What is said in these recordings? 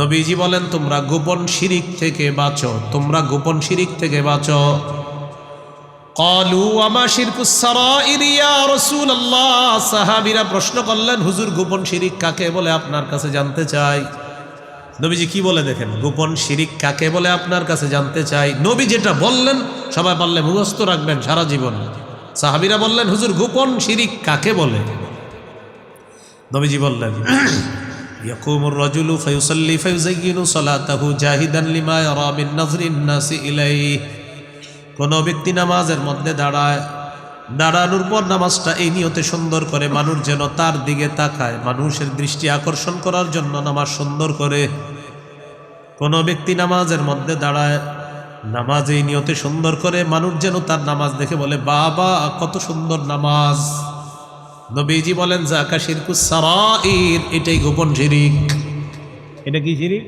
নবীজি বলেন, তোমরা গোপন শিরিক থেকে বাঁচো, তোমরা গোপন শিরিক থেকে বাঁচো। কলু সাহাবীরা প্রশ্ন করলেন, হুজুর, গোপন শিরিক কাকে বলে আপনার কাছে জানতে চাই? নবীজি কি বলে দেখেন, গোপন শিরিক কাকে বলে আপনার কাছে জানতে চাই? নবী যেটা বললেন, সবাই পারলে মুখস্থ রাখবেন সারা জীবন। সাহাবীরা বললেন, হুজুর, গোপন শিরিক কাকে বলে? নবীজি বললেন يقوم الرجل فيصلي فيزين صلاته جاهدا لما يرى من نظر الناس إليه কোনো ব্যক্তি নামাজের মধ্যে দাঁড়ায় দাঁড়ানোর পর নামাজটা এই নিয়তে সুন্দর করে মানুষ যেন তার দিকে তাকায় মানুষের দৃষ্টি আকর্ষণ করার জন্য নামাজ সুন্দর করে কোনো ব্যক্তি নামাজের মধ্যে দাঁড়ায় নামাজ এই নিয়তে সুন্দর করে মানুষ যেন তার নামাজ দেখে বলে বাবা কত সুন্দর নামাজ নবীজি বলেন জাকা শিরকু সারাইর এটাই গোপন শিরিক। এটা কি শিরিক?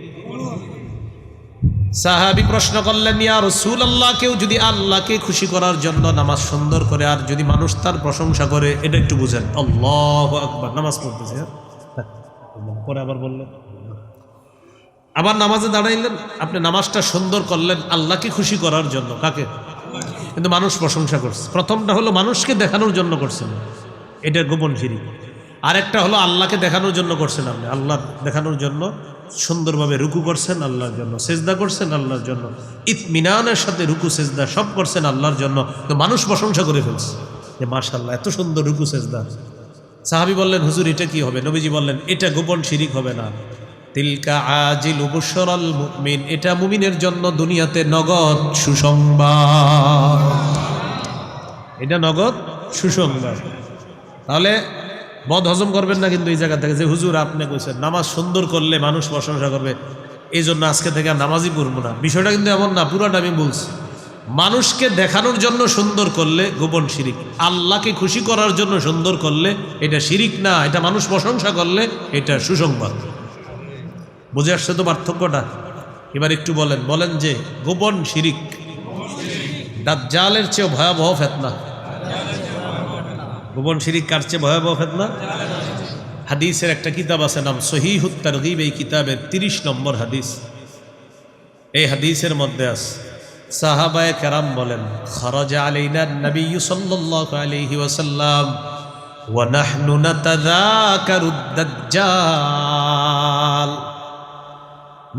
সাহাবি প্রশ্ন করলেন ইয়া রসুল আল্লাহ কেউ যদি আল্লাহকে খুশি করার জন্য নামাজ সুন্দর করে আর যদি মানুষ তার প্রশংসা করে এটা একটু বুঝেন। আল্লাহ আকবার নামাজ পড়তেছে হ্যাঁ? পরে আবার বললেন। আবার নামাজে দাঁড়াইলেন আপনি নামাজটা সুন্দর করলেন আল্লাহকে খুশি করার জন্য কাকে? কিন্তু মানুষ প্রশংসা করছে। প্রথমটা হলো মানুষকে দেখানোর জন্য করছেন। এটা গোপন সিঁড়ি আরেকটা হলো আল্লাহকে দেখানোর জন্য করছেন আপনি। আল্লাহ দেখানোর জন্য সুন্দরভাবে রুকু করছেন আল্লাহর জন্য। সেজদা করছেন আল্লাহর জন্য। ইতমিনানের সাথে রুকু, সেজদা সব করছেন আল্লাহর জন্য। তো মানুষ প্রশংসা করে ফেলছে যে মার্শাল্লাহ এত সুন্দর রুকু, সেজদা। সাহাবি বললেন, হুজুর, এটা কি হবে? নবীজি বললেন, এটা গোপন শিরিক হবে না। তিলকা আজিল উবসরল মুমিন, এটা মুমিনের জন্য দুনিয়াতে নগদ সুসংবাদ। এটা নগদ সুসংবাদ। তাহলে বদ হজম করবেন না কিন্তু এই জায়গা থেকে। যে হুজুর আপনি কইছেন, নামাজ সুন্দর করলে মানুষ প্রশংসা করবে এই জন্য আজকে থেকে আর নামাজই পড়ব না। বিষয়টা কিন্তু এমন না, পুরাটা আমি বলছি। মানুষকে দেখানোর জন্য সুন্দর করলে গোপন শিরিক, আল্লাহকে খুশি করার জন্য সুন্দর করলে এটা শিরিক না, এটা মানুষ প্রশংসা করলে এটা সুসংবাদ। বুঝে আসছে তো পার্থক্যটা? এবার একটু বলেন বলেন যে গোপন শিরিক, দাজ্জালের চেয়েও ভয়াবহ ফেতনা। গোপন শিরিক চেয়ে ভয়াবহ ফেতনা? হাদিসের একটা কিতাব আছে নাম সহিহুত তারগিব, এই কিতাবের তিরিশ নম্বর হাদিস। এই হাদিসের মধ্যে আছে সাহাবায়ে কেরাম বলেন, খরজা আলাইনা নবী সাল্লাল্লাহু আলাইহি ওয়াসাল্লাম, ওয়া নাহনু নাতাযাকারুদ দাজ্জাল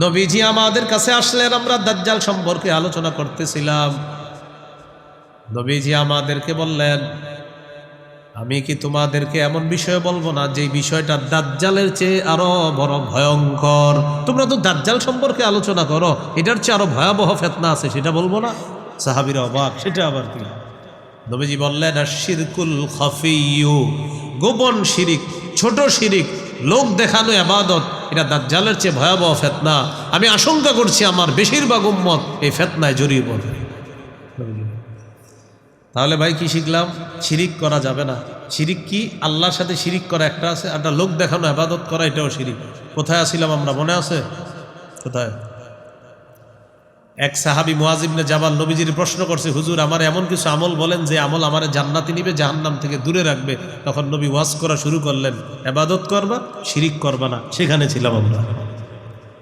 নবীজি আমাদের কাছে আসলেন, আমরা দাজ্জাল সম্পর্কে আলোচনা করতেছিলাম। নবীজি আমাদেরকে বললেন আমি কি তোমাদেরকে এমন বিষয় বলব না যে বিষয়টা দাজ্জালের চেয়ে আরও বড় ভয়ঙ্কর? তোমরা তো দাজ্জাল সম্পর্কে আলোচনা করো, এটার চেয়ে আরও ভয়াবহ ফেতনা আছে, সেটা বলব না? সাহাবির অবাক, সেটা আবার কি? নবীজি বললেন শিরকুল খফিউ গোপন শিরিক, ছোট শিরিক, লোক দেখানো আবাদত এটা দাজ্জালের চেয়ে ভয়াবহ ফেতনা। আমি আশঙ্কা করছি আমার বেশিরভাগ উম্মত এই ফেতনায় জড়িয়ে পড়বে। তাহলে ভাই কি শিখলাম? শিরিক করা যাবে না। শিরিক কি? আল্লাহর সাথে শিরিক করা একটা আছে। একটা লোক দেখানো আবাদত করা, এটাও শিরিক। কোথায় আসিলাম আমরা? মনে আছে? কোথায়? এক সাহাবি মুয়াজিবনে জামাল নবীজির প্রশ্ন করছে, হুজুর, আমার এমন কিছু আমল বলেন যে আমল আমার জান্নাতি নিবে, জাহান্নাম থেকে দূরে রাখবে। তখন নবী ওয়াজ করা শুরু করলেন আবাদত করবা, শিরিক করবা না। সেখানে ছিলাম আমরা।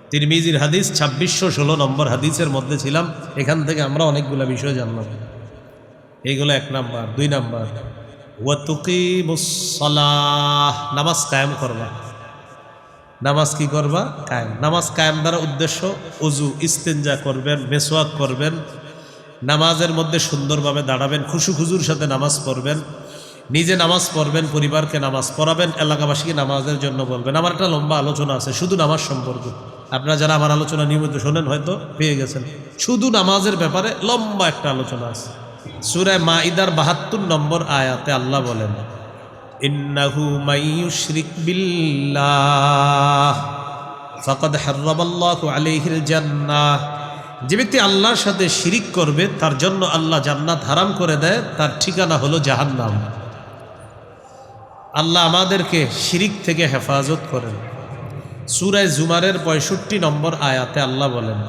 তিরমিজির হাদিস ছাব্বিশশো ষোলো নম্বর হাদিসের মধ্যে ছিলাম। এখান থেকে আমরা অনেকগুলো বিষয় জানলাম। এইগুলো এক নাম্বার। দুই নাম্বার। ওয়াতুকিমুসলাহ নামাজ কায়েম করবা। নামাজ কি করবা? কায়েম। নামাজ কায়েম দ্বারা উদ্দেশ্য, উজু, ইস্তেঞ্জা করবেন মেসোয়াক করবেন, নামাজের মধ্যে সুন্দরভাবে দাঁড়াবেন, খুশু খুজুর সাথে নামাজ পড়বেন, নিজে নামাজ পড়বেন, পরিবারকে নামাজ পড়াবেন, এলাকাবাসীকে নামাজের জন্য বলবেন। আমার একটা লম্বা আলোচনা আছে, শুধু নামাজ সম্পর্কে। আপনারা যারা আমার আলোচনা নিয়মিত শোনেন হয়তো পেয়ে গেছেন। শুধু নামাজের ব্যাপারে লম্বা একটা আলোচনা আছে। সুরায় মাইদার বাহাত্তর নম্বর আয়াতে আল্লাহ বলেন, ইন্নাহু বিল্লাহ, ফাকাদ যে ব্যক্তি আল্লাহর সাথে শিরিক করবে, তার জন্য আল্লাহ জান্নাত হারাম করে দেয়, তার ঠিকানা হলো জাহান্নাম। আল্লাহ আমাদেরকে শিরিক থেকে হেফাজত করেন। সুরায় জুমারের পঁয়ষট্টি নম্বর আয়াতে আল্লাহ বলেন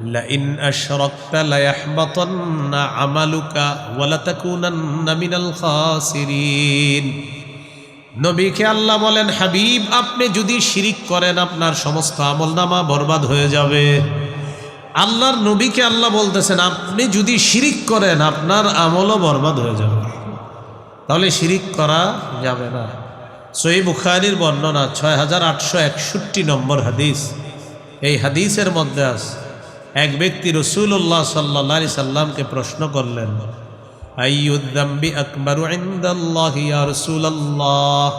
لئن أشركت ليحبطن عملك ولتكونن من الخاسرين নবীকে আল্লাহ বলেন হাবিব আপনি যদি শিরিক করেন আপনার সমস্ত আমল নামা বরবাদ হয়ে যাবে আল্লাহর নবীকে আল্লাহ বলতেছেন আপনি যদি শিরিক করেন আপনার আমলও বরবাদ হয়ে যাবে তাহলে শিরিক করা যাবে না সই বুখারির বর্ণনা ছয় হাজার আটশো একষট্টি নম্বর হাদিস এই হাদিসের মধ্যে আস এক ব্যক্তি রসুল্লাহ সাল্লা সাল্লামকে প্রশ্ন করলেন, আইয়ুদ্দাম্বি আকবরু ইন্দাল্লাহ ইয়া রসুলাল্লাহ?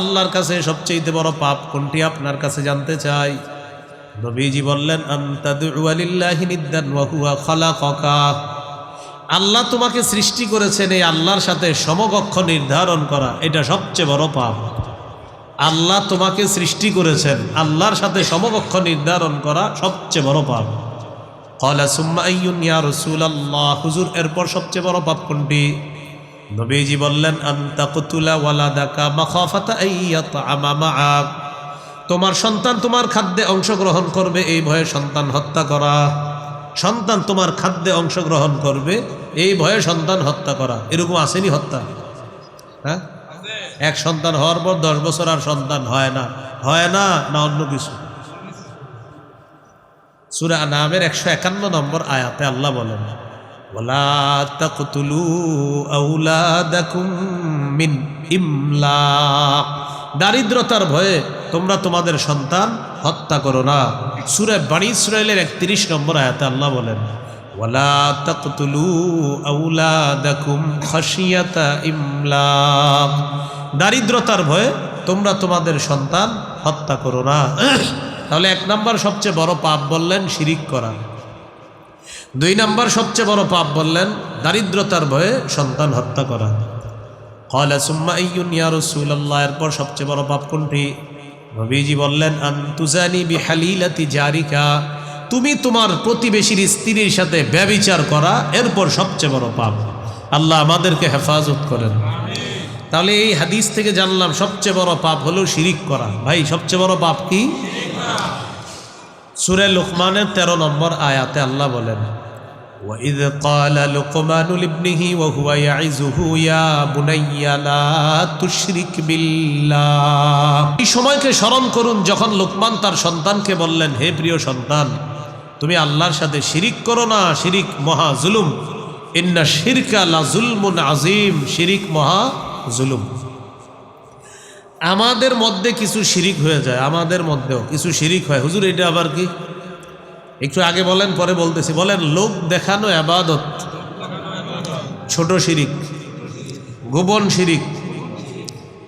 আল্লাহর কাছে সবচেয়ে বড় পাপ কোনটি আপনার কাছে জানতে চাই? নবীজি বললেন আল্লাহ তোমাকে সৃষ্টি করেছেন এই আল্লাহর সাথে সমকক্ষ নির্ধারণ করা, এটা সবচেয়ে বড় পাপ। আল্লাহ তোমাকে সৃষ্টি করেছেন। আল্লাহর সাথে সমকক্ষ নির্ধারণ করা সবচেয়ে বড় পাপ। কলা সুম্মা ইয়া রাসূলুল্লাহ। হুজুর, এরপর সবচেয়ে বড় পাপ কোনটি? নবীজি বললেন আন্তা কুতুলা ওয়ালাদাকা মাখাফাতা আইয়াতআমা মাআক তোমার সন্তান তোমার খাদ্যে অংশগ্রহণ করবে, এই ভয়ে সন্তান হত্যা করা। সন্তান তোমার খাদ্যে অংশগ্রহণ করবে, এই ভয়ে সন্তান হত্যা করা। এরকম আসেনি হত্যা? হ্যাঁ? এক সন্তান হওয়ার পর দশ বছর আর সন্তান হয় না। হয় না না অন্য কিছু? সুরা নামের একশো একান্ন নম্বর আয়াতে আল্লাহ বলেন দারিদ্রতার ভয়ে তোমরা তোমাদের সন্তান হত্যা করো না। সুরে বাণী ইসরায়েলের একত্রিশ নম্বর আয়াতে আল্লাহ বলেন, ওয়ালা তাকতুলু আউলাদাকুম খাশিয়াতা ইমলাক দারিদ্রতার ভয়ে তোমরা তোমাদের সন্তান হত্যা করো না। তাহলে এক নম্বর সবচেয়ে বড় পাপ বললেন শিরিক করা। দুই নম্বর সবচেয়ে বড় পাপ বললেন দারিদ্রতার ভয়ে সন্তান হত্যা করা। কলা সুম্মা ইয়া রাসূলুল্লাহ, এরপর সবচেয়ে বড় পাপ কোনটি? নবীজি বললেন আন্তুজানি বিহালিলাতি জারিকা, তুমি তোমার প্রতিবেশীর স্ত্রীর সাথে ব্যবিচার করা, এরপর সবচেয়ে বড় পাপ। আল্লাহ আমাদেরকে হেফাজত করেন। তাহলে এই হাদিস থেকে জানলাম সবচেয়ে বড় পাপ হলো শিরিক করা ভাই সবচেয়ে বড় পাপ কি সুরে লুকমানের তেরো নম্বর আয়াতে আল্লাহ বলেন وإذ قال لقمان لابنه وهو يعزه يا بني لا تشرك بالله এই সময়কে স্মরণ করুন যখন লোকমান তার সন্তানকে বললেন হে প্রিয় সন্তান তুমি আল্লাহর সাথে শিরিক করো না শিরিক মহা জুলুম ইন্না শিরকা লা জুলমুন আজিম শিরিক মহা জুলুম। আমাদের মধ্যে কিছু শিরিক হয়ে যায়, আমাদের মধ্যেও কিছু শিরিক হয়। হুজুর, এটা আবার কি? একটু আগে বলেন, পরে বলতেছি। বলেন, লোক দেখানো আবাদত, ছোট শিরিক, গোপন শিরিক,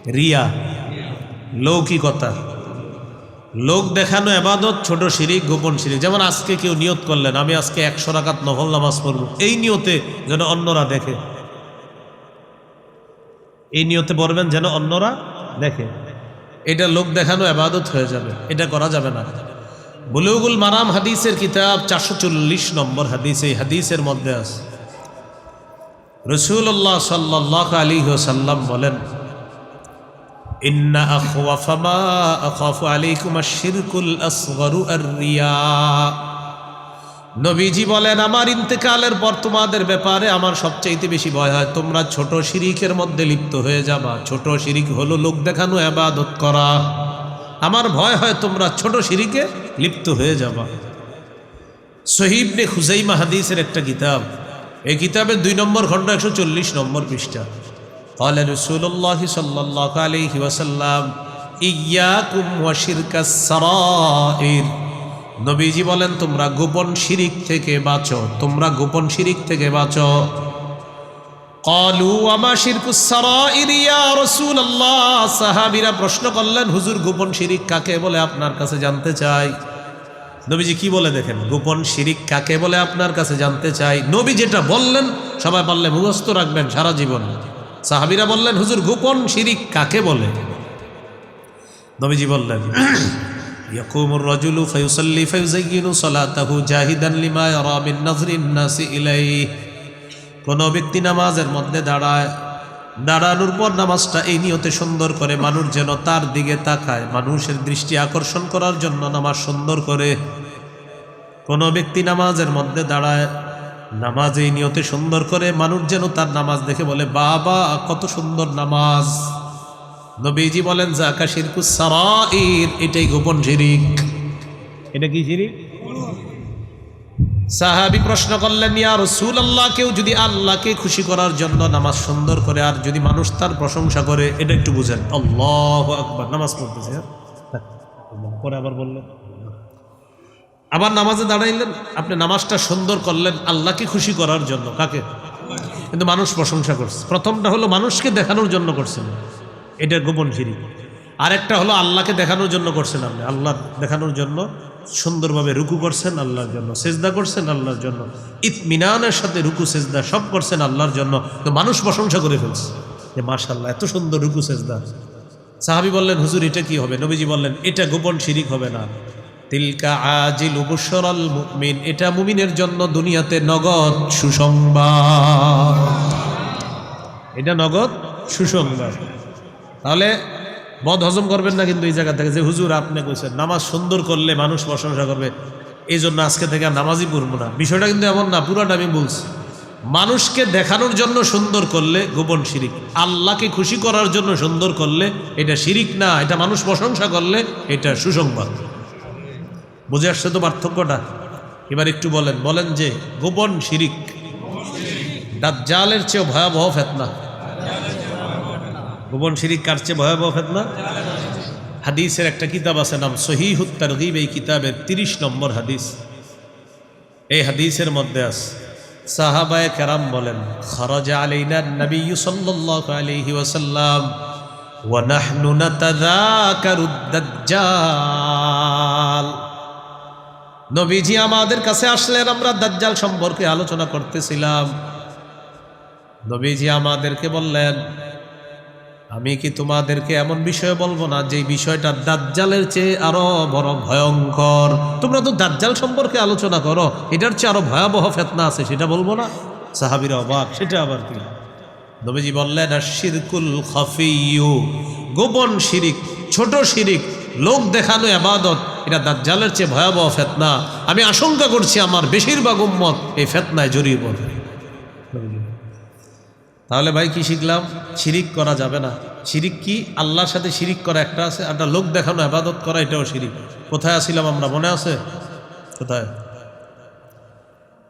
রিয়া, লৌকিকতা। লোক দেখানো আবাদত, ছোট শিরিক, গোপন শিরিক। যেমন আজকে কেউ নিয়ত করলেন, আমি আজকে একশো রাকাত নফল নামাজ পড়ব। এই নিয়তে যেন অন্যরা দেখে। এই নিয়তে পড়বেন যেন অন্যরা দেখে। এটা লোক দেখানো আবাদত হয়ে যাবে, এটা করা যাবে না। বুলুগুল মারাম হাদিসের কিতাব চারশো চল্লিশ নম্বর হাদিস, এই হাদিসের মধ্যে আছে। রসুল্লাহ সাল্লাহ আলী সাল্লাম বলেন, ইন্না আখাফু আলাইকুম আশ-শিরকুল আসগরু আর-রিয়া। নবীজি বলেন আমার ইন্তেকালের পর তোমাদের ব্যাপারে আমার সবচাইতে বেশি ভয় হয় তোমরা ছোট শিরিকের মধ্যে লিপ্ত হয়ে যাবা ছোট শিরিক হলো লোক দেখানো আবাদত করা আমার ভয় হয় তোমরা ছোট শিরিকে লিপ্ত হয়ে যাবা সহিবনে খুজাইমা হাদিসের একটা কিতাব এই কিতাবের দুই নম্বর খণ্ড একশো চল্লিশ নম্বর পৃষ্ঠা قال رسول الله صلى الله عليه وسلم إياكم وشرك السرائر নবীজি বলেন, তোমরা গোপন শিরিক থেকে বাঁচো, তোমরা গোপন শিরিক থেকে বাঁচো। কলু, আমা শিরকুস সারাইর ইয়া রাসূলুল্লাহ? সাহাবীরা প্রশ্ন করলেন, হুজুর, গোপন শিরিক কাকে বলে আপনার কাছে জানতে চাই? নবীজি কি বলে দেখেন, গোপন শিরিক কাকে বলে আপনার কাছে জানতে চাই? নবী যেটা বললেন, সবাই বললে মুখস্থ রাখবেন সারা জীবন। সাহাবীরা বললেন, হুজুর, গোপন শিরিক কাকে বলে? নবীজি বললেন يقوم الرجل فيصلي فيزين صلاته جاهدا لما يرى من نظر الناس إليه কোন ব্যক্তি নামাজের মধ্যে দাঁড়ায় দাঁড়ানোর পর নামাজটা এই নিয়তে সুন্দর করে মানুষ যেন তার দিকে তাকায় মানুষের দৃষ্টি আকর্ষণ করার জন্য নামাজ সুন্দর করে কোন ব্যক্তি নামাজের মধ্যে দাঁড়ায় নামাজ এই নিয়তে সুন্দর করে মানুষ যেন তার নামাজ দেখে বলে বাবা কত সুন্দর নামাজ নবীজি বলেন জাকা শিরকুস সারাইর এটাই গোপন শিরিক। এটা কি শিরিক? সাহাবি প্রশ্ন করলেন ইয়া রসুল আল্লাহ কেউ যদি আল্লাহকে খুশি করার জন্য নামাজ সুন্দর করে আর যদি মানুষ তার প্রশংসা করে এটা একটু বুঝেন। আল্লাহ আকবার নামাজ পড়তেছে হ্যাঁ? পরে আবার বললেন। আবার নামাজে দাঁড়াইলেন আপনি নামাজটা সুন্দর করলেন আল্লাহকে খুশি করার জন্য কাকে? কিন্তু মানুষ প্রশংসা করছে। প্রথমটা হলো মানুষকে দেখানোর জন্য করছেন। এটা গোপন সিঁড়ি আরেকটা হলো আল্লাহকে দেখানোর জন্য করছেন আপনি। আল্লাহ দেখানোর জন্য সুন্দরভাবে রুকু করছেন আল্লাহর জন্য। সেজদা করছেন আল্লাহর জন্য। ইতমিনানের সাথে রুকু, সেজদা সব করছেন আল্লাহর জন্য। তো মানুষ প্রশংসা করে ফেলছে যে মাশাল্লাহ এত সুন্দর রুকু, সেজদা। সাহাবি বললেন, হুজুর, এটা কি হবে? নবীজি বললেন, এটা গোপন শিরিক হবে না। তিলকা আজিল উপসরল মুমিন, এটা মুমিনের জন্য দুনিয়াতে নগদ সুসংবাদ। এটা নগদ সুসংবাদ। তাহলে বদ হজম করবেন না কিন্তু এই জায়গা থেকে যে হুজুর আপনি কইছেন, নামাজ সুন্দর করলে মানুষ প্রশংসা করবে এই জন্য আজকে থেকে নামাজই পড়ব না। বিষয়টা কিন্তু এমন না, পুরাটা আমি বলছি। মানুষকে দেখানোর জন্য সুন্দর করলে গোপন শিরিক, আল্লাহকে খুশি করার জন্য সুন্দর করলে এটা শিরিক না, এটা মানুষ প্রশংসা করলে এটা সুসংবাদ। বুঝে আসছে তো পার্থক্যটা? এবার একটু বলেন বলেন যে গোপন শিরিক, দাজ্জালের চেয়েও ভয়াবহ ফেতনা। গোপন শিরিক চেয়ে ভয়াবহ ফেতনা? হাদিসের একটা কিতাব আছে নাম সহিহুত তারগিব, এই কিতাবের তিরিশ নম্বর হাদিস। এই হাদিসের মধ্যে আছে, সাহাবায়ে কেরাম বলেন, খরজা আলাইনা নবী সাল্লাল্লাহু আলাইহি ওয়াসাল্লাম, ওয়া নাহনু নাতাযাকারুদ দাজ্জাল। নবীজি আমাদের কাছে আসলেন, আমরা দাজ্জাল সম্পর্কে আলোচনা করতেছিলাম। নবীজি আমাদেরকে বললেন আমি কি তোমাদেরকে এমন বিষয় বলব না যে বিষয়টা দাজ্জালের চেয়ে আরও বড় ভয়ঙ্কর? তোমরা তো দাজ্জাল সম্পর্কে আলোচনা করো, এটার চেয়ে আরও ভয়াবহ ফেতনা আছে, সেটা বলব না? সাহাবিরা অবাক, সেটা আবার কি? নবীজি বললেন শিরকুল খফিউ গোপন শিরিক, ছোট শিরিক, লোক দেখানো আবাদত এটা দাজ্জালের চেয়ে ভয়াবহ ফেতনা। আমি আশঙ্কা করছি আমার বেশিরভাগ উম্মত এই ফেতনায় জড়িয়ে পড়বে। তাহলে ভাই কি শিখলাম? শিরিক করা যাবে না। শিরিক কি? আল্লাহর সাথে শিরিক করা একটা আছে একটা লোক দেখানো আবাদত করা, এটাও শিরিক। কোথায় আসিলাম আমরা? মনে আছে? কোথায়?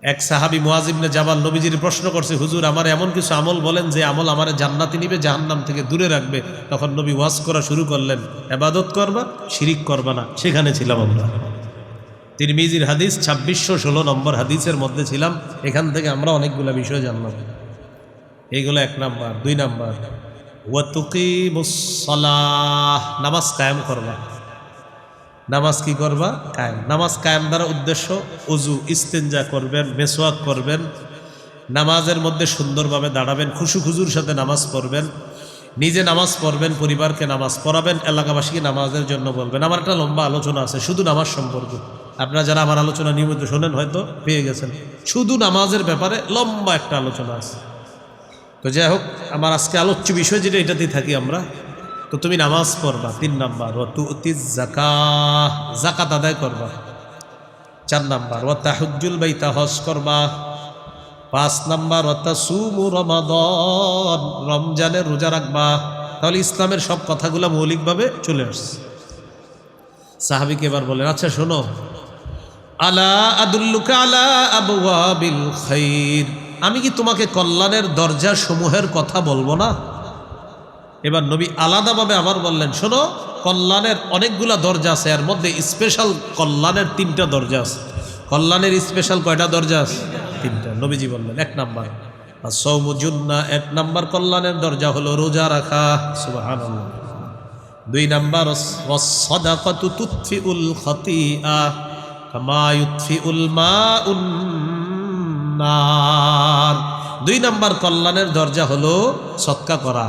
এক সাহাবি মুয়াজিবনে জাবাল নবীজির প্রশ্ন করছে, হুজুর, আমার এমন কিছু আমল বলেন যে আমল আমার জান্নাতি নিবে, জাহান্নাম থেকে দূরে রাখবে। তখন নবী ওয়াজ করা শুরু করলেন আবাদত করবা, শিরিক করবা না। সেখানে ছিলাম আমরা। তিরমিজির হাদিস ছাব্বিশশো ষোলো নম্বর হাদিসের মধ্যে ছিলাম। এখান থেকে আমরা অনেকগুলো বিষয় জানলাম। এইগুলো এক নাম্বার। দুই নাম্বার। ওয়াতুকিমুসলাহ নামাজ কায়েম করবা। নামাজ কি করবা? কায়েম। নামাজ কায়েম দ্বারা উদ্দেশ্য উজু, ইস্তেঞ্জা করবেন মেসোয়াক করবেন। নামাজের মধ্যে সুন্দরভাবে দাঁড়াবেন, খুশু খুজুর সাথে নামাজ পড়বেন। নিজে নামাজ পড়বেন, পরিবারকে নামাজ পড়াবেন, এলাকাবাসীকে নামাজের জন্য বলবেন। আমার একটা লম্বা আলোচনা আছে, শুধু নামাজ সম্পর্কে। আপনারা যারা আমার আলোচনা নিয়মিত শোনেন হয়তো পেয়ে গেছেন। শুধু নামাজের ব্যাপারে লম্বা একটা আলোচনা আছে। তো যাই হোক, আমার আজকে আলোচ্য বিষয় যেটা এটাতেই থাকি আমরা। তো তুমি নামাজ পড়বা, তিন নাম্বার ও তু জাকা জাকাত আদায় করবা। চার নাম্বার ও তাহুজুল বাইতা, হজ করবা। পাঁচ নাম্বার ও সুমু রমাদন, রমজানের রোজা রাখবা। তাহলে ইসলামের সব কথাগুলো মৌলিকভাবে চলে আসছে। সাহাবিকে এবার বলেন আচ্ছা শোনো। আলা আদুল্লুকা আলা আবু খাইর। আমি কি তোমাকে কল্যাণের দরজা সমূহের কথা বলব না? এবার নবী আলাদাভাবে আবার বললেন, শোনো, কল্যাণের অনেকগুলা দরজা আছে, এর মধ্যে স্পেশাল কল্যাণের তিনটা দরজা আছে। কল্যাণের স্পেশাল কয়টা দরজা আছে? তিনটা। নবীজি বললেন, এক নাম্বার। আর সৌমুজুন্না এক নাম্বার কল্যাণের দরজা হলো রোজা রাখা। দুই নাম্বার সদাকতু তুৎফি উল খতিয়া কামা ইউৎফি উল মা উন নার দুই নাম্বার কল্যাণের দরজা হলো সৎকা করা।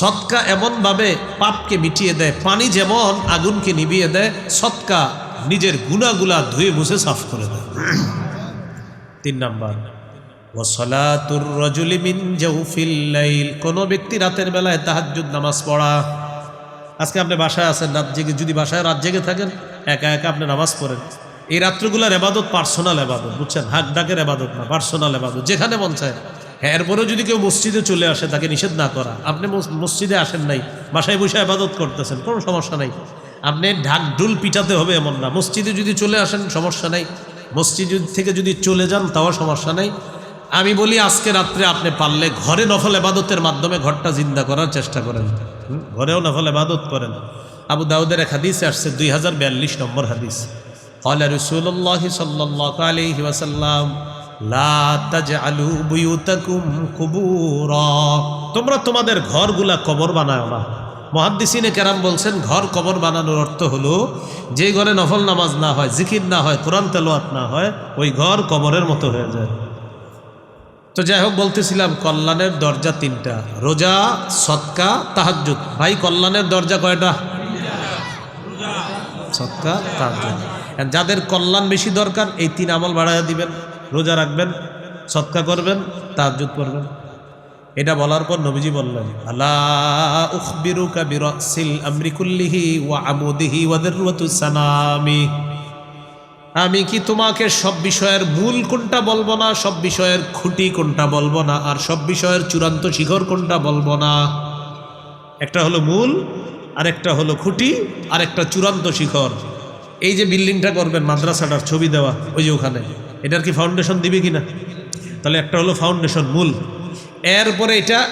সৎকা এমনভাবে পাপকে মিটিয়ে দেয়, পানি যেমন আগুনকে নিভিয়ে দেয়, সৎকা নিজের গুণাগুলা ধুয়ে মুছে সাফ করে দেয়। তিন নাম্বার কোনো ব্যক্তি রাতের বেলায় তাহাজ্জুদ নামাজ পড়া। আজকে আপনি বাসায় আছেন, রাত জেগে যদি বাসায় রাত জেগে থাকেন, একা একা আপনি নামাজ পড়েন। এই রাত্রগুলার এবাদত পার্সোনাল এবাদত, বুঝছেন? হাক ডাকের এবাদত না পার্সোনাল এবাদত, যেখানে মন চায়। হ্যাঁ এরপরেও যদি কেউ মসজিদে চলে আসে, তাকে নিষেধ না করা। আপনি মসজিদে আসেন নাই, বাসায় বসে আবাদত করতেছেন, কোনো সমস্যা নাই। আপনি ঢাক ঢুল পিটাতে হবে এমন না। মসজিদে যদি চলে আসেন, সমস্যা নাই। মসজিদ থেকে যদি চলে যান, তাও সমস্যা নাই। আমি বলি, আজকে রাত্রে আপনি পারলে ঘরে নফল এবাদতের মাধ্যমে ঘরটা জিন্দা করার চেষ্টা করেন? ঘরেও নফল এবাদত করেন। আবু দাউদের এক হাদিসে আসছে, দুই হাজার বিয়াল্লিশ নম্বর হাদিস। قال رسول الله صلى الله عليه وسلم لا تجعلوا بيوتكم قبورا তোমরা তোমাদের ঘরগুলা কবর বানায় না মহাদ্দিসিনে কেরাম বলছেন ঘর কবর বানানোর অর্থ হলো যে ঘরে নফল নামাজ না হয় জিকির না হয় কোরআন তেলোয়াত না হয় ওই ঘর কবরের মতো হয়ে যায় তো যাই হোক বলতেছিলাম কল্যাণের দরজা তিনটা রোজা সৎকা তাহাজ্জুদ ভাই কল্যাণের দরজা কয়টা সৎকা তাহাজ্জুদ আর যাদের কল্যাণ বেশি দরকার, এই তিন আমল বাড়াইয়া দিবেন, রোজা রাখবেন সৎকা করবেন, তাহাজ্জুদ করবেন। এটা বলার পর নবীজি বললেন আমি কি তোমাকে সব বিষয়ের মূল কোনটা বলব না, সব বিষয়ের খুঁটি কোনটা বলব না, আর সব বিষয়ের চূড়ান্ত শিখর কোনটা বলব না? একটা হলো মূল আর একটা হলো খুঁটি আর একটা চূড়ান্ত শিখর। এই যে বিল্ডিংটা করবেন, মাদ্রাসাটার ছবি দেওয়া, ওই যে ওখানে, এটার কি ফাউন্ডেশন দিবে কি না তাহলে একটা হলো ফাউন্ডেশন মূল। এরপরে এটা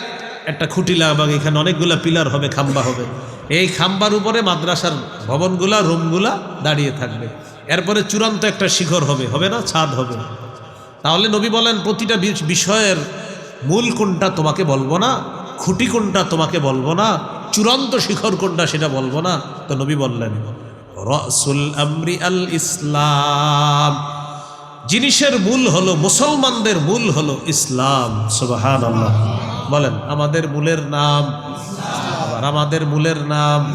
একটা খুঁটি লাগাবে এখানে অনেকগুলা পিলার হবে, খাম্বা হবে। এই খাম্বার উপরে মাদ্রাসার ভবনগুলা, রুমগুলা দাঁড়িয়ে থাকবে। এরপরে চূড়ান্ত একটা শিখর হবে হবে না? ছাদ হবে। তাহলে নবী বলেন, প্রতিটা বিষ- বিষয়ের মূল কোনটা তোমাকে বলব না, খুঁটি কোনটা তোমাকে বলব না, চূড়ান্ত শিখর কোনটা সেটা বলব না। তো নবী বললেন রসুল আমরি আল ইসলাম। জিনিসের মূল হলো, মুসলমানদের মূল হলো ইসলাম। সুবাহান আল্লাহ বলেন, আমাদের মূলের নাম? আবার আমাদের মূলের নাম?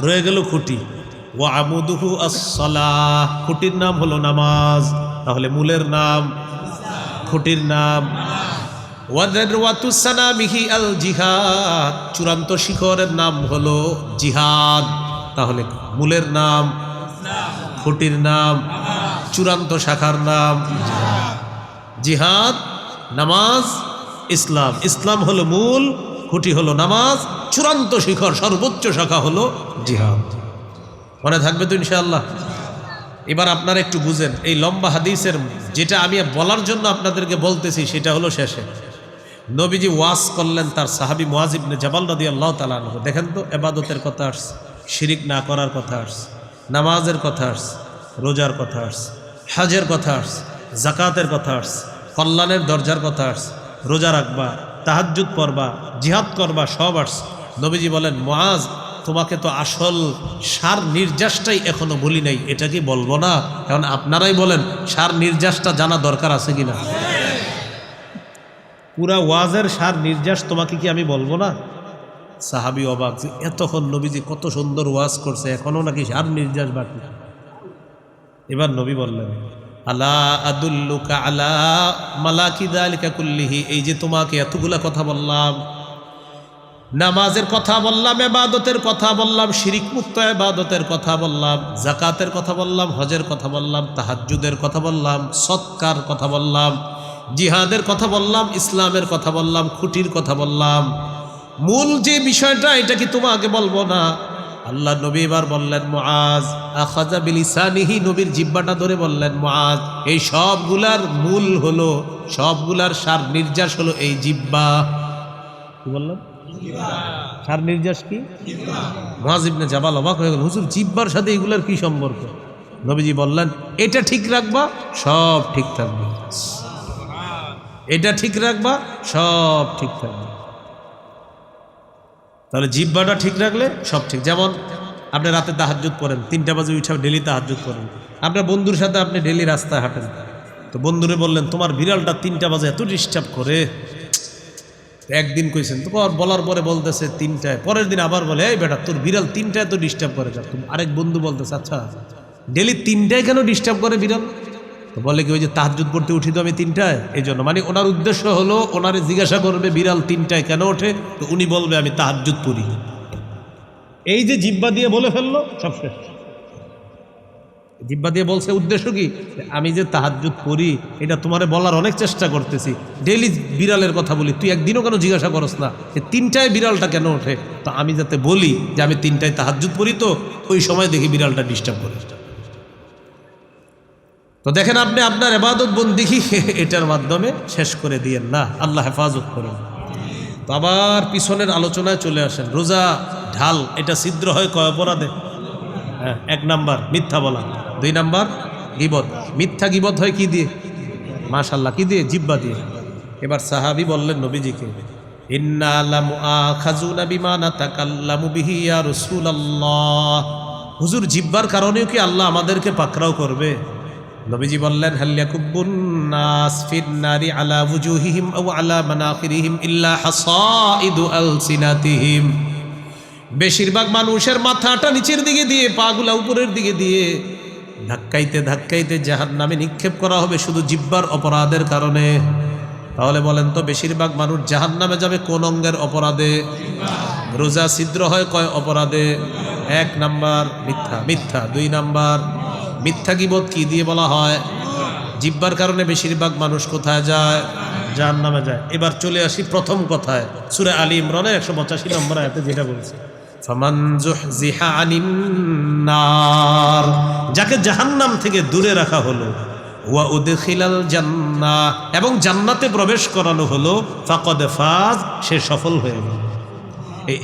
রয়ে গেল খুঁটি। ও আমুদুহু আসসালাহ। খুঁটির নাম হলো নামাজ। তাহলে মূলের নাম? খুঁটির নাম? ওয়াতুসানামিহি আল জিহাদ চূড়ান্ত শিখরের নাম হলো জিহাদ। তাহলে মূলের নাম, খুঁটির নাম, চূড়ান্ত শাখার নাম। জিহাদ, নামাজ, ইসলাম। ইসলাম হলো মূল, খুঁটি হলো নামাজ, চূড়ান্ত শিখর, সর্বোচ্চ শাখা হলো জিহাদ। মনে থাকবে তো ইনশাআল্লাহ? এবার আপনারা একটু বুঝেন, এই লম্বা হাদিসের যেটা আমি বলার জন্য আপনাদেরকে বলতেছি, সেটা হলো শেষে। নবীজি ওয়াস করলেন তার সাহাবি মোয়াজিবনে জাবাল নদী আল্লাহ তালা দেখেন তো, এবাদতের কথা আসছে। শিরিক না করার কথা আসছে নামাজের কথা আসছে রোজার কথা আসছে হাজের কথা আসছে জাকাতের কথা আসছে কল্যাণের দরজার কথা আসছে রোজা রাখবা তাহাজ্জুদ পড়বা জিহাদ করবা সব আসছে। নবীজি বলেন মোয়াজ তোমাকে তো আসল সার নির্যাসটাই এখনও বলি নাই এটা কি বলব না? কারণ আপনারাই বলেন সার নির্যাসটা জানা দরকার আছে কিনা? পুরা ওয়াজের সার নির্যাস তোমাকে কি আমি বলব না? সাহাবি অবাক যে এতক্ষণ নবীজি কত সুন্দর ওয়াজ করছে এখনও নাকি সার নির্যাস বাকি এবার নবী বললেন আলা আদুল্লুকা আলা মালাকিদা আলিকা কুল্লিহি এই যে তোমাকে এতগুলা কথা বললাম নামাজের কথা বললাম এবাদতের কথা বললাম শিরিক মুক্ত এবাদতের কথা বললাম জাকাতের কথা বললাম হজের কথা বললাম তাহাজ্জুদের কথা বললাম সৎকার কথা বললাম জিহাদের কথা বললাম ইসলামের কথা বললাম খুঁটির কথা বললাম মূল যে বিষয়টা এটা কি তোমাকে বলব না? আল্লাহ নবী এবার বললেন মুআজ আখাজা বিলিসানিহি নবীর জিব্বাটা ধরে বললেন মুআজ এই সবগুলার মূল হলো সবগুলার সার নির্যাস হলো এই জিব্বা কি বললাম? সার নির্যাস কি? মহাজিবনে জাবাল অবাক হয়ে গেল হুজুর জিব্বার সাথে এগুলার কি সম্পর্ক? নবীজি বললেন এটা ঠিক রাখবা সব ঠিক থাকবে। এটা ঠিক রাখবা সব ঠিক থাকবে। তাহলে জিব্বাটা ঠিক রাখলে সব ঠিক। যেমন আপনি রাতে তাহাজ্জুদ করেন, তিনটা বাজে উঠে ডেলি তাহাজ্জুদ করেন। আপনার বন্ধুর সাথে আপনি ডেলি রাস্তায় হাঁটেন। তো বন্ধুরে বললেন, তোমার বিড়ালটা তিনটা বাজে এত ডিস্টার্ব করে। একদিন কইছেন, তো বলার পরে বলতেছে তিনটায়। পরের দিন আবার বলে, এই বেটা, তোর বিড়াল তিনটায় তো ডিস্টার্ব করে। আরেক বন্ধু বলতেছে আচ্ছা ডেলি তিনটায় কেন ডিস্টার্ব করে বিড়াল? তো বলে কি, ওই যে তাহাজুদ পড়তে উঠি তো আমি তিনটায়? এই জন্য মানে ওনার উদ্দেশ্য হলো, ওনারে জিজ্ঞাসা করবে, বিড়াল তিনটায় কেন ওঠে? তো উনি বলবে, আমি তাহাজুদ পড়ি। এই যে জিব্বা দিয়ে বলে ফেলল, সব শেষ। জিব্বা দিয়ে বলছে, উদ্দেশ্য কি? আমি যে তাহাজ্জুদ করি এটা তোমারে বলার অনেক চেষ্টা করতেছি। ডেইলি বিড়ালের কথা বলি, তুই একদিনও কেন জিজ্ঞাসা করস না? যে তিনটায় বিড়ালটা কেন ওঠে? তো আমি যাতে বলি যে আমি তিনটায় তাহাজ্জুদ করি তো, ওই সময় দেখি বিড়ালটা ডিস্টার্ব করে তো দেখেন আপনি আপনার এবাদত বন্দিগি এটার মাধ্যমে শেষ করে দিয়েন না। আল্লাহ হেফাজত করুন। তো আবার পিছনের আলোচনায় চলে আসেন। রোজা ঢাল, এটা ছিদ্র হয় কয় অপরাধে? হ্যাঁ এক নাম্বার, মিথ্যা বলা। দুই নাম্বার, গিবত। মিথ্যা গিবত হয় কি দিয়ে? মাশাল্লাহ কি দিয়ে? জিব্বা দিয়ে। এবার সাহাবি বললেন নবীজিকে হুজুর, জিব্বার কারণেও কি আল্লাহ আমাদেরকে পাকড়াও করবে? নবীজি বললেন হাল্লাকুব্বুন নাস ফিন নারি আলা বেশিরভাগ মানুষের মাথাটা নিচের দিকে দিয়ে, পাগুলা উপরের দিকে দিয়ে ধাক্কাইতে ধাক্কাইতে জাহান নামে নিক্ষেপ করা হবে শুধু জিব্বার অপরাধের কারণে। তাহলে বলেন তো, বেশিরভাগ মানুষ জাহান নামে যাবে কোন অঙ্গের অপরাধে? রোজা ছিদ্র হয় কয় অপরাধে? এক নাম্বার মিথ্যা মিথ্যা। দুই নাম্বার মিথ্যা গিবত কি দিয়ে বলা হয়? জিব্বার কারণে বেশিরভাগ মানুষ কোথায় যায়? জাহান নামে যায়। এবার চলে আসি প্রথম কথায়। সুরে আলী ইমরানের একশো পঁচাশি নম্বর আয়াতে যেটা বলছে যাকে জাহান্নাম থেকে দূরে রাখা হলো জান্নাহ এবং জান্নাতে প্রবেশ করানো হলো, ফাকদ ফাজ সে সফল হয়ে গেল।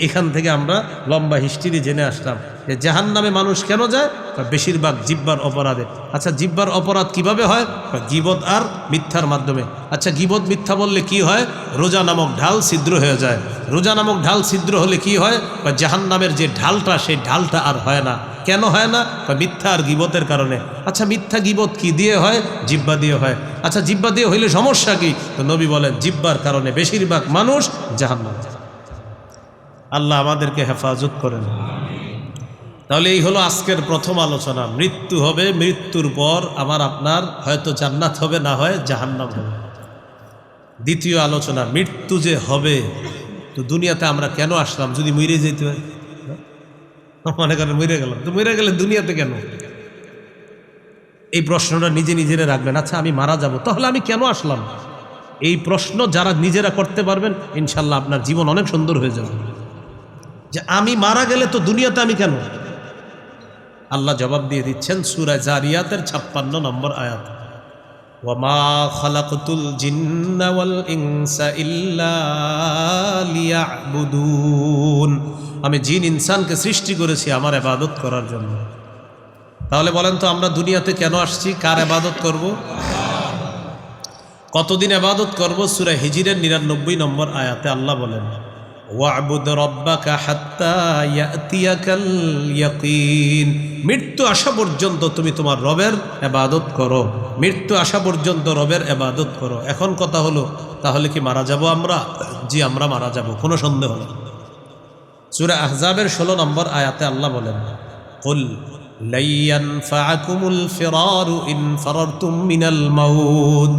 এখান থেকে আমরা লম্বা হিস্ট্রি জেনে আসলাম। যে জাহান নামে মানুষ কেন যায়? বেশিরভাগ জিব্বার অপরাধে। আচ্ছা জিব্বার অপরাধ কীভাবে হয়? গিবদ আর মিথ্যার মাধ্যমে। আচ্ছা গিবদ মিথ্যা বললে কি হয়? রোজা নামক ঢাল ছিদ্র হয়ে যায়। রোজা নামক ঢাল ছিদ্র হলে কি হয়? বা জাহান নামের যে ঢালটা, সেই ঢালটা আর হয় না। কেন হয় না? কয় মিথ্যা আর গিবতের কারণে। আচ্ছা মিথ্যা গিবত কি দিয়ে হয়? জিব্বা দিয়ে হয়। আচ্ছা জিব্বা দিয়ে হইলে সমস্যা কি? তো নবী বলেন, জিব্বার কারণে বেশিরভাগ মানুষ জাহান নামে যায়। আল্লাহ আমাদেরকে হেফাজত করেন। তাহলে এই হলো আজকের প্রথম আলোচনা। মৃত্যু হবে, মৃত্যুর পর আমার আপনার হয়তো জান্নাত হবে, না হয় জাহান্নাম হবে। দ্বিতীয় আলোচনা, মৃত্যু যে হবে, তো দুনিয়াতে আমরা কেন আসলাম? যদি মরে যেতে হয়। মনে করেন মরে গেলাম। তো মরে গেলে দুনিয়াতে কেন? এই প্রশ্নটা নিজে নিজেরা রাখবেন। আচ্ছা আমি মারা যাব, তাহলে আমি কেন আসলাম? এই প্রশ্ন যারা নিজেরা করতে পারবেন, ইনশাল্লাহ আপনার জীবন অনেক সুন্দর হয়ে যাবে। যে আমি মারা গেলে তো দুনিয়াতে আমি কেন? আল্লাহ জবাব দিয়ে দিচ্ছেন সুরা জারিয়াতের ছাপ্পান্ন নম্বর আয়াত। ওয়ামা খালাকতুল জিন্না ইনসা আমি জিন ইনসানকে সৃষ্টি করেছি আমার ইবাদত করার জন্য। তাহলে বলেন তো আমরা দুনিয়াতে কেন আসছি? কার ইবাদত করব? কতদিন আবাদত করব? সুরা হিজিরের নিরানব্বই নম্বর আয়াতে আল্লাহ বলেন ওয়াবুদ রব্বাকা হাত্তা ইয়াতিয়াকাল ইয়াকিন মৃত্যু আসা পর্যন্ত তুমি তোমার রবের এবাদত করো মৃত্যু আসা পর্যন্ত রবের এবাদত করো এখন কথা হলো তাহলে কি মারা যাব আমরা জি আমরা মারা যাব কোনো সন্দেহ নেই সুরা আহজাবের ষোলো নম্বর আয়াতে আল্লাহ বলেন قل لن ينفعكم الفرار إن فررتم من الموت